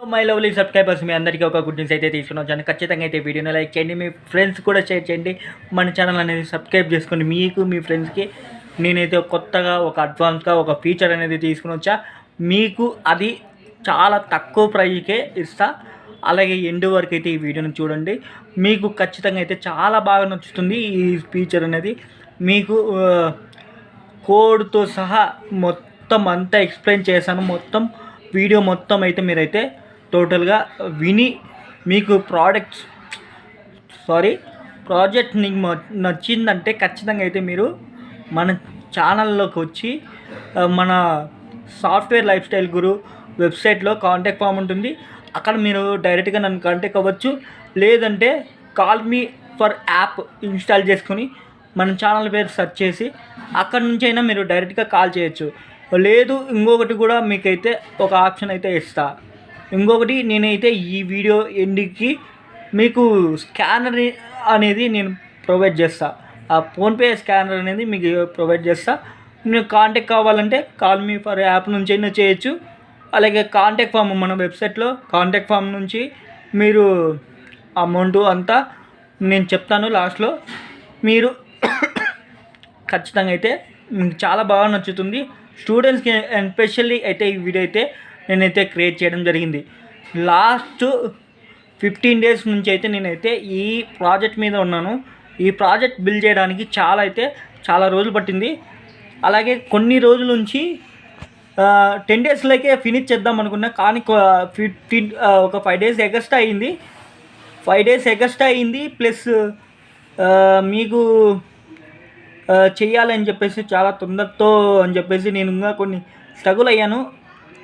My lovely subscribers మీ అందరికీ ఒక good news అయితే తీసుకుని వచ్చాను ఖచ్చితంగా అయితే వీడియోని లైక్ చేయండి మీ ఫ్రెండ్స్ కూడా షేర్ చేయండి. మన ఛానల్ అనేది సబ్స్క్రైబ్ చేసుకోండి మీకు మీ ఫ్రెండ్స్కి నేనైతే కొత్తగా ఒక అడ్వాన్స్గా ఒక ఫీచర్ అనేది తీసుకుని వచ్చా మీకు అది చాలా తక్కువ ప్రైజ్కే ఇస్తా. అలాగే ఎండ్ వరకు అయితే ఈ వీడియోని చూడండి. మీకు ఖచ్చితంగా అయితే చాలా బాగా నచ్చుతుంది ఈ ఫీచర్ అనేది. మీకు కోడ్తో సహా మొత్తం అంతా ఎక్స్ప్లెయిన్ చేశాను. మొత్తం వీడియో మొత్తం అయితే మీరైతే టోటల్గా విని మీకు ప్రోడక్ట్స్ సారీ ప్రాజెక్ట్ నీకు నచ్చిందంటే ఖచ్చితంగా అయితే మీరు మన ఛానల్లోకి వచ్చి మన సాఫ్ట్వేర్ లైఫ్ స్టైల్ గురు వెబ్సైట్లో కాంటాక్ట్ ఫామ్ ఉంటుంది. అక్కడ మీరు డైరెక్ట్గా నన్ను కాంటాక్ట్ అవ్వచ్చు. లేదంటే call me for app install చేసుకొని మన ఛానల్ పేరు సెర్చ్ చేసి అక్కడ నుంచి అయినా మీరు డైరెక్ట్గా కాల్ చేయొచ్చు. లేదు ఇంకొకటి కూడా మీకైతే ఒక ఆప్షన్ అయితే ఇస్తా. ఇంకొకటి నేనైతే ఈ వీడియో ఎండ్కి మీకు స్కానర్ అనేది నేను ప్రొవైడ్ చేస్తా. ఆ ఫోన్పే స్కానర్ అనేది మీకు ప్రొవైడ్ చేస్తా. మీరు కాంటాక్ట్ కావాలంటే కాల్ మీ ఫర్ యాప్ నుంచి అయినా చేయొచ్చు. అలాగే కాంటాక్ట్ ఫామ్ మన వెబ్సైట్లో కాంటాక్ట్ ఫామ్ నుంచి మీరు అమౌంట్ అంతా నేను చెప్తాను లాస్ట్లో మీరు ఖచ్చితంగా అయితే మీకు చాలా బాగా నచ్చుతుంది. స్టూడెంట్స్కి ఎస్పెషల్లీ అయితే ఈ వీడియో అయితే నేనైతే క్రియేట్ చేయడం జరిగింది. లాస్ట్ ఫిఫ్టీన్ డేస్ నుంచి అయితే నేనైతే ఈ ప్రాజెక్ట్ మీద ఉన్నాను. ఈ ప్రాజెక్ట్ బిల్డ్ చేయడానికి చాలా అయితే చాలా రోజులు పట్టింది. అలాగే కొన్ని రోజుల నుంచి టెన్ డేస్లోకే ఫినిష్ చేద్దాం అనుకున్నా కానీ ఫిఫ్టీన్ ఒక ఫైవ్ డేస్ ఎగస్ట్ అయింది. ఫైవ్ డేస్ ఎగస్ట్ అయింది ప్లస్ మీకు చేయాలని చెప్పేసి చాలా తొందరతో అని చెప్పేసి నేను ఇంకా కొన్ని స్ట్రగుల్ అయ్యాను.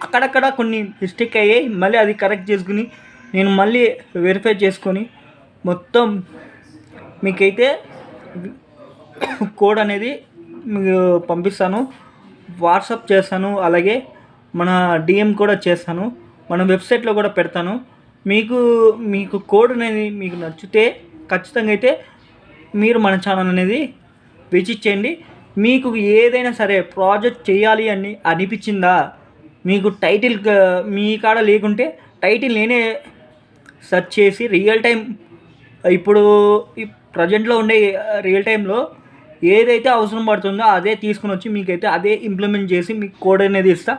అక్కడక్కడ కొన్ని మిస్టేక్ అయ్యాయి మళ్ళీ అది కరెక్ట్ చేసుకుని నేను మళ్ళీ వెరిఫై చేసుకొని మొత్తం మీకైతే కోడ్ అనేది మీకు పంపిస్తాను. వాట్సాప్ చేస్తాను. అలాగే మన డిఎం కూడా చేస్తాను. మన వెబ్సైట్లో కూడా పెడతాను. మీకు మీకు కోడ్ అనేది మీకు నచ్చితే ఖచ్చితంగా అయితే మీరు మన ఛానల్ అనేది విజిట్ చేయండి. మీకు ఏదైనా సరే ప్రాజెక్ట్ చేయాలి అని అనిపించిందా? మీకు టైటిల్ మీ కాడ లేకుంటే టైటిల్ నేనే సెర్చ్ చేసి రియల్ టైం ఇప్పుడు ప్రజెంట్లో ఉండే రియల్ టైంలో ఏదైతే అవసరం పడుతుందో అదే తీసుకుని వచ్చి మీకైతే అదే ఇంప్లిమెంట్ చేసి మీకు కోడ్ అనేది ఇస్తా.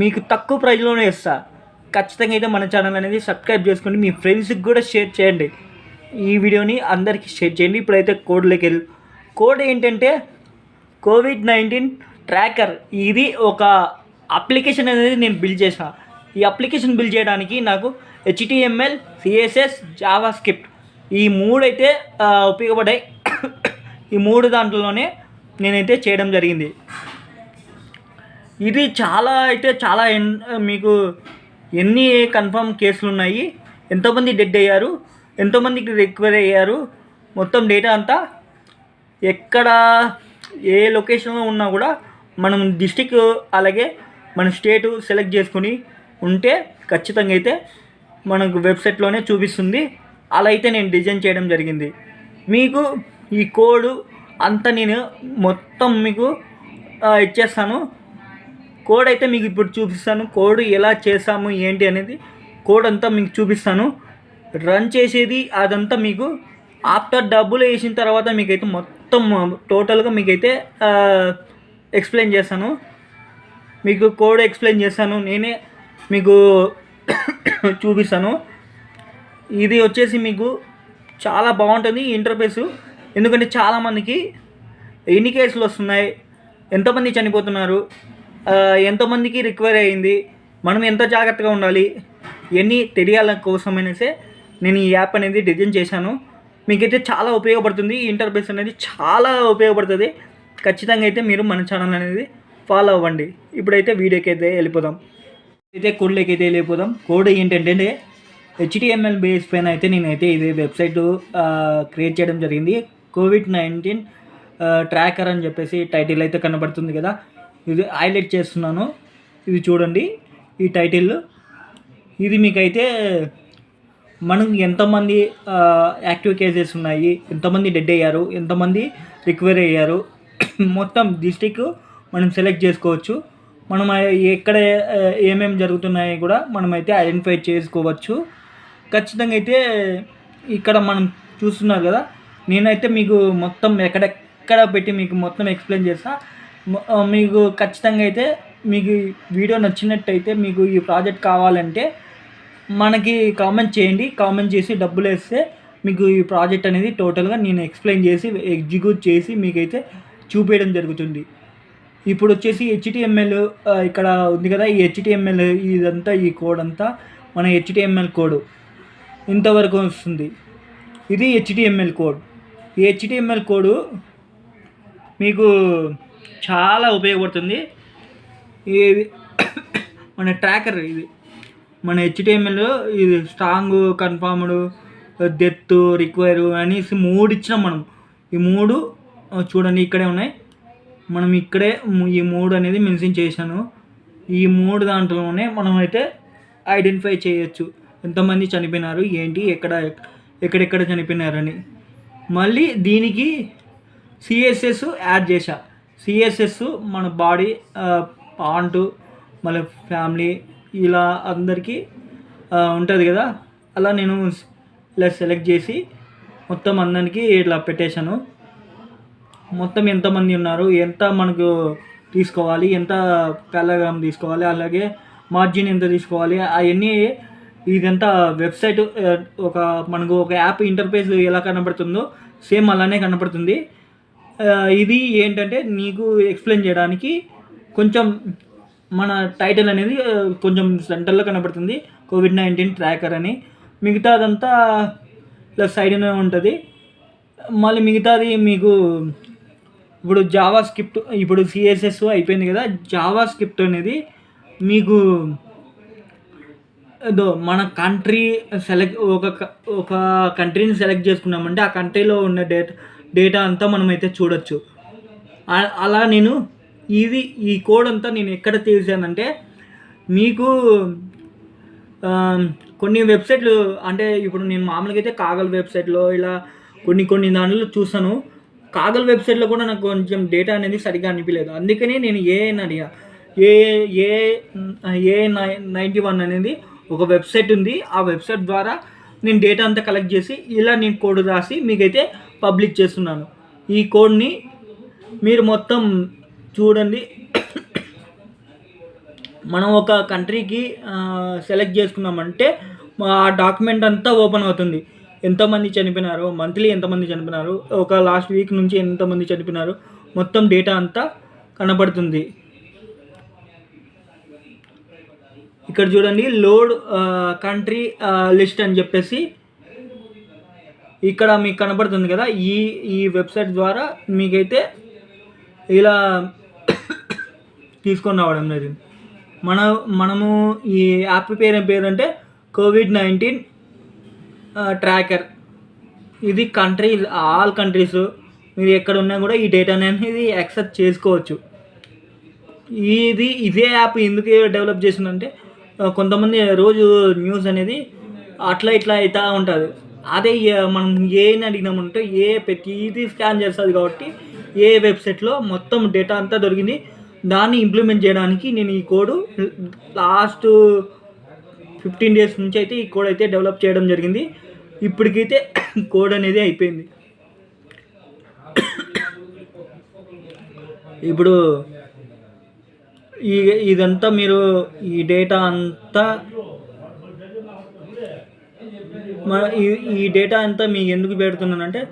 మీకు తక్కువ ప్రైజ్లోనే ఇస్తా. ఖచ్చితంగా అయితే మన ఛానల్ అనేది సబ్స్క్రైబ్ చేసుకోండి మీ ఫ్రెండ్స్కి కూడా షేర్ చేయండి. ఈ వీడియోని అందరికీ షేర్ చేయండి. ఇప్పుడైతే కోడ్లోకి వెళ్ళి కోడ్ ఏంటంటే కోవిడ్ నైన్టీన్ ట్రాకర్. ఇది ఒక అప్లికేషన్ అనేది నేను బిల్డ్ చేసిన ఈ అప్లికేషన్ బిల్డ్ చేయడానికి నాకు హెచ్టిఎంఎల్ సిఎస్ఎస్ జావా స్క్రిప్ట్ ఈ మూడైతే ఆ, ఉపయోగపడ్డాయి ఈ మూడు దాంట్లోనే నేనైతే చేయడం జరిగింది. ఇది చాలా అయితే చాలా ఎన్ మీకు ఎన్ని కన్ఫర్మ్ కేసులు ఉన్నాయి ఎంతోమంది డెడ్ అయ్యారు ఎంతోమందికి రికవరీ అయ్యారు మొత్తం డేటా అంతా ఎక్కడ ఏ లొకేషన్లో ఉన్నా కూడా మనం డిస్టిక్ అలాగే మన స్టేటు సెలెక్ట్ చేసుకుని ఉంటే ఖచ్చితంగా అయితే మనకు వెబ్సైట్లోనే చూపిస్తుంది. అలా అయితే నేను డిజైన్ చేయడం జరిగింది. మీకు ఈ కోడ్ అంతా నేను మొత్తం మీకు ఇచ్చేస్తాను. కోడ్ అయితే మీకు ఇప్పుడు చూపిస్తాను. కోడ్ ఎలా చేసాము ఏంటి అనేది కోడ్ అంతా మీకు చూపిస్తాను. రన్ చేసేది అదంతా మీకు ఆఫ్టర్ డబ్బులు వేసిన తర్వాత మీకైతే మొత్తం టోటల్గా మీకైతే ఎక్స్ప్లెయిన్ చేస్తాను. మీకు కోడ్ ఎక్స్ప్లెయిన్ చేస్తాను. నేనే మీకు చూపిస్తాను. ఇది వచ్చేసి మీకు చాలా బాగుంటుంది ఇంటర్ఫేసు ఎందుకంటే చాలామందికి ఎన్ని కేసులు వస్తున్నాయి? ఎంతమంది చనిపోతున్నారు? ఎంతమందికి రిక్వైర్ అయింది? మనం ఎంత జాగ్రత్తగా ఉండాలి? ఇవన్నీ తెలియాల కోసమైనసే నేను ఈ యాప్ అనేది డిజైన్ చేశాను. మీకైతే చాలా ఉపయోగపడుతుంది. ఈ ఇంటర్ఫేస్ అనేది చాలా ఉపయోగపడుతుంది. ఖచ్చితంగా అయితే మీరు మన ఛానల్ అనేది ఫాలో అవ్వండి. ఇప్పుడైతే వీడియోకి అయితే వెళ్ళిపోదాం. అయితే కోడ్లోకి అయితే వెళ్ళిపోదాం. కోడ్ ఏంటంటే హెచ్డిఎంఎల్ బేస్ పైన అయితే నేనైతే ఇది వెబ్సైట్ క్రియేట్ చేయడం జరిగింది. కోవిడ్ నైన్టీన్ ట్రాకర్ అని చెప్పేసి టైటిల్ అయితే కనబడుతుంది కదా. ఇది హైలైట్ చేస్తున్నాను. ఇది చూడండి ఈ టైటిల్ ఇది మీకైతే మనం ఎంతమంది యాక్టివ్ కేసెస్ ఉన్నాయి ఎంతమంది డెడ్ అయ్యారు ఎంతమంది రికవరీ అయ్యారు. మొత్తం డిస్టిక్ మనం సెలెక్ట్ చేసుకోవచ్చు. మనం ఎక్కడ ఏమేమి జరుగుతున్నాయి కూడా మనమైతే ఐడెంటిఫై చేసుకోవచ్చు. ఖచ్చితంగా అయితే ఇక్కడ మనం చూస్తున్నారు కదా నేనైతే మీకు మొత్తం ఎక్కడెక్కడ పెట్టి మీకు మొత్తం ఎక్స్ప్లెయిన్ చేస్తా. మీకు ఖచ్చితంగా అయితే మీకు వీడియో నచ్చినట్టయితే మీకు ఈ ప్రాజెక్ట్ కావాలంటే మనకి కామెంట్ చేయండి. కామెంట్ చేసి డబ్బులు వేస్తే మీకు ఈ ప్రాజెక్ట్ అనేది టోటల్గా నేను ఎక్స్ప్లెయిన్ చేసి ఎగ్జిక్యూట్ చేసి మీకైతే చూపించడం జరుగుతుంది. ఇప్పుడు వచ్చేసి హెచ్టిఎంఎల్ ఇక్కడ ఉంది కదా ఈ హెచ్టిఎంఎల్ ఇదంతా ఈ కోడ్ అంతా మన హెచ్టిఎంఎల్ కోడ్ ఇంతవరకు వస్తుంది. ఇది హెచ్టిఎంఎల్ కోడ్ ఈ హెచ్టిఎంఎల్ కోడ్ మీకు చాలా ఉపయోగపడుతుంది. ఇది మన ట్రాకర్ ఇది. మన హెచ్టిఎంఎల్ ఇది స్ట్రాంగ్ కన్ఫామ్డ్ డెత్ రిక్వైర్ అనేసి మూడు ఇచ్చినాం మనం. ఈ మూడు చూడండి ఇక్కడే ఉన్నాయి. మనం ఇక్కడే ఈ మూడు అనేది మెన్షన్ చేశాను. ఈ మూడు దాంట్లోనే మనం అయితే ఐడెంటిఫై చేయొచ్చు. ఎంతమంది చనిపోయినారు ఏంటి ఎక్కడ ఎక్కడెక్కడ చనిపోయినారని. మళ్ళీ దీనికి సిఎస్ఎస్ యాడ్ చేశా. సిఎస్ఎస్ మన బాడీ పాంట్ మళ్ళీ ఫ్యామిలీ ఇలా అందరికీ ఉంటుంది కదా. అలా నేను ఇలా సెలెక్ట్ చేసి మొత్తం అందరికీ ఇట్లా పెట్టేశాను. మొత్తం ఎంతమంది ఉన్నారు? ఎంత మనకు తీసుకోవాలి? ఎంత పారాగ్రామ్ తీసుకోవాలి? అలాగే మార్జిన్ ఎంత తీసుకోవాలి? అవన్నీ ఇదంతా వెబ్సైట్ ఒక మనకు ఒక యాప్ ఇంటర్ఫేస్ ఎలా కనబడుతుందో సేమ్ అలానే కనబడుతుంది. ఇది ఏంటంటే నీకు ఎక్స్ప్లెయిన్ చేయడానికి కొంచెం మన టైటిల్ అనేది కొంచెం సెంటర్లో కనబడుతుంది. కోవిడ్ నైన్టీన్ ట్రాకర్ అని. మిగతాదంతా ఇలా సైడ్నే ఉంటుంది. మళ్ళీ మిగతాది మీకు ఇప్పుడు జావా స్క్రిప్ట్ ఇప్పుడు సిఎస్ఎస్ అయిపోయింది కదా జావా స్క్రిప్ట్ అనేది మీకు ఏదో మన కంట్రీ సెలెక్ట్ ఒక ఒక కంట్రీని సెలెక్ట్ చేసుకున్నామంటే ఆ కంట్రీలో ఉన్న డేటా డేటా అంతా మనమైతే చూడొచ్చు. అలా నేను ఇది ఈ కోడ్ అంతా నేను ఎక్కడ తీసానంటే మీకు కొన్ని వెబ్సైట్లు అంటే ఇప్పుడు నేను మామూలుగా అయితే కాగల్ వెబ్సైట్లో ఇలా కొన్ని కొన్ని దాంట్లో చూసాను. కాగల్ వెబ్సైట్లో కూడా నాకు కొంచెం డేటా అనేది సరిగ్గా అనిపించలేదు అందుకని నేను ఏ అడిగా. ఏ ఏ ఏ నైంటీ వన్ అనేది ఒక వెబ్సైట్ ఉంది. ఆ వెబ్సైట్ ద్వారా నేను డేటా అంతా కలెక్ట్ చేసి ఇలా నేను కోడ్ రాసి మీకైతే పబ్లిక్ చేస్తున్నాను. ఈ కోడ్ని మీరు మొత్తం చూడండి. మనం ఒక కంట్రీకి సెలెక్ట్ చేసుకున్నామంటే ఆ డాక్యుమెంట్ అంతా ఓపెన్ అవుతుంది. ఎంతమంది చనిపోయినారు మంత్లీ ఎంతమంది చనిపోయినారు ఒక లాస్ట్ వీక్ నుంచి ఎంతమంది చనిపోయినారు మొత్తం డేటా అంతా కనబడుతుంది. ఇక్కడ చూడండి లోడ్ కంట్రీ లిస్ట్ అని చెప్పేసి ఇక్కడ మీకు కనబడుతుంది కదా ఈ ఈ వెబ్సైట్ ద్వారా మీకైతే ఇలా తీసుకొని రావడం జరిగింది మన మనము ఈ యాప్ పేరు ఏం పేరు అంటే కోవిడ్ నైన్టీన్ ట్రాకర్ ఇది కంట్రీ ఆల్ కంట్రీస్ మీరు ఎక్కడ ఉన్నా కూడా ఈ డేటాని అనేది యాక్సెప్ట్ చేసుకోవచ్చు. ఇది ఇదే యాప్ ఎందుకు డెవలప్ చేసిందంటే కొంతమంది రోజు న్యూస్ అనేది అట్లా ఇట్లా అవుతూ ఉంటుంది. అదే మనం ఏని అడిగినామంటే ఏ ప్రతిదీ స్కాన్ చేస్తుంది కాబట్టి ఏ వెబ్సైట్లో మొత్తం డేటా అంతా దొరికింది. దాన్ని ఇంప్లిమెంట్ చేయడానికి నేను ఈ కోడ్ లాస్ట్ ఫిఫ్టీన్ డేస్ నుంచి అయితే ఈ కోడ్ అయితే డెవలప్ చేయడం జరిగింది. ఇప్పటికైతే కోడ్ అనేది అయిపోయింది. ఇప్పుడు ఈ ఇదంతా మీరు ఈ డేటా అంతా మన ఈ ఈ డేటా అంతా మీకు ఎందుకు పెడుతున్నానంటే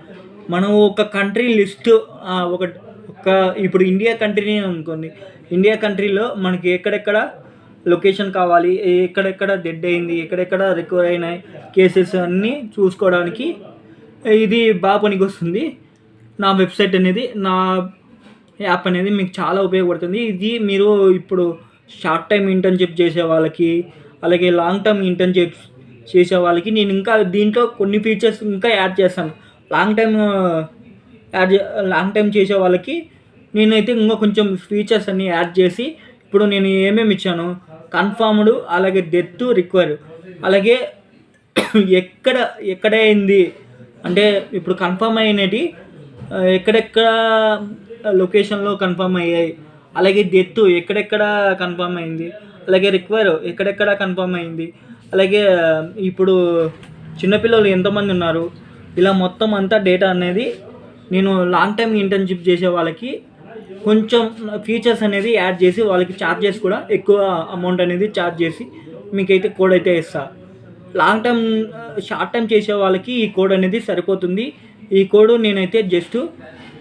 మనం ఒక కంట్రీ లిస్ట్ ఒక ఒక ఇప్పుడు ఇండియా కంట్రీని అనుకోండి. ఇండియా కంట్రీలో మనకి ఎక్కడెక్కడ లొకేషన్ కావాలి ఎక్కడెక్కడ డెడ్ అయింది ఎక్కడెక్కడ రికవర్ అయిన కేసెస్ అన్నీ చూసుకోవడానికి ఇది బాగా పనికి వస్తుంది. నా వెబ్సైట్ అనేది నా యాప్ అనేది మీకు చాలా ఉపయోగపడుతుంది. ఇది మీరు ఇప్పుడు షార్ట్ టైం ఇంటర్న్షిప్ చేసే వాళ్ళకి అలాగే లాంగ్ టర్మ్ ఇంటర్న్షిప్స్ చేసే వాళ్ళకి నేను ఇంకా దీంట్లో కొన్ని ఫీచర్స్ ఇంకా యాడ్ చేస్తాను. Long time add long time చేసే వాళ్ళకి నేనైతే ఇంకా కొంచెం ఫీచర్స్ అన్నీ యాడ్ చేసి ఇప్పుడు నేను ఏమేమి ఇచ్చాను కన్ఫర్మ్డ్ అలాగే డెత్ రిక్వైర్ అలాగే ఎక్కడ ఎక్కడ అయింది? అంటే ఇప్పుడు కన్ఫర్మ్ అయినటి ఎక్కడెక్కడ లొకేషన్లో కన్ఫర్మ్ అయ్యాయి? అలాగే డెత్ ఎక్కడెక్కడ కన్ఫర్మ్ అయింది? అలాగే రిక్వైర్ ఎక్కడెక్కడ కన్ఫర్మ్ అయింది? అలాగే ఇప్పుడు చిన్నపిల్లలు ఎంతమంది ఉన్నారు? ఇలా మొత్తం అంతా డేటా అనేది నేను లాంగ్ టైం ఇంటర్న్షిప్ చేసే వాళ్ళకి కొంచెం ఫీచర్స్ అనేది యాడ్ చేసి వాళ్ళకి ఛార్జెస్ కూడా ఎక్కువ అమౌంట్ అనేది ఛార్జ్ చేసి మీకైతే కోడ్ అయితే ఇస్తా. లాంగ్ టర్మ్ షార్ట్ టైం చేసే వాళ్ళకి ఈ కోడ్ అనేది సరిపోతుంది. ఈ కోడ్ నేనైతే జస్ట్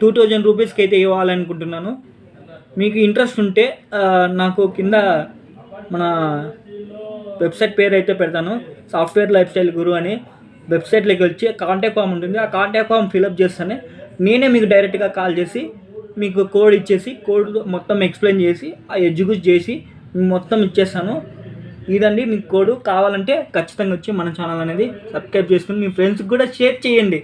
టూ థౌజండ్ రూపీస్కి అయితే ఇవ్వాలనుకుంటున్నాను. మీకు ఇంట్రెస్ట్ ఉంటే నాకు కింద మన వెబ్సైట్ పేరు అయితే పెడతాను. సాఫ్ట్వేర్ లైఫ్ స్టైల్ గురు అని వెబ్సైట్లోకి వచ్చి కాంటాక్ట్ ఫామ్ ఉంటుంది. ఆ కాంటాక్ట్ ఫామ్ ఫిలప్ చేస్తానే నేనే మీకు డైరెక్ట్గా కాల్ చేసి మీకు కోడ్ ఇచ్చేసి కోడ్ మొత్తం ఎక్స్ప్లెయిన్ చేసి ఆ ఎగ్జిక్యూట్ చేసి మొత్తం ఇచ్చేస్తాను. ఇదండి మీకు కోడ్ కావాలంటే ఖచ్చితంగా వచ్చి మన ఛానల్ అనేది సబ్స్క్రైబ్ చేసుకుని మీ ఫ్రెండ్స్కి కూడా షేర్ చేయండి.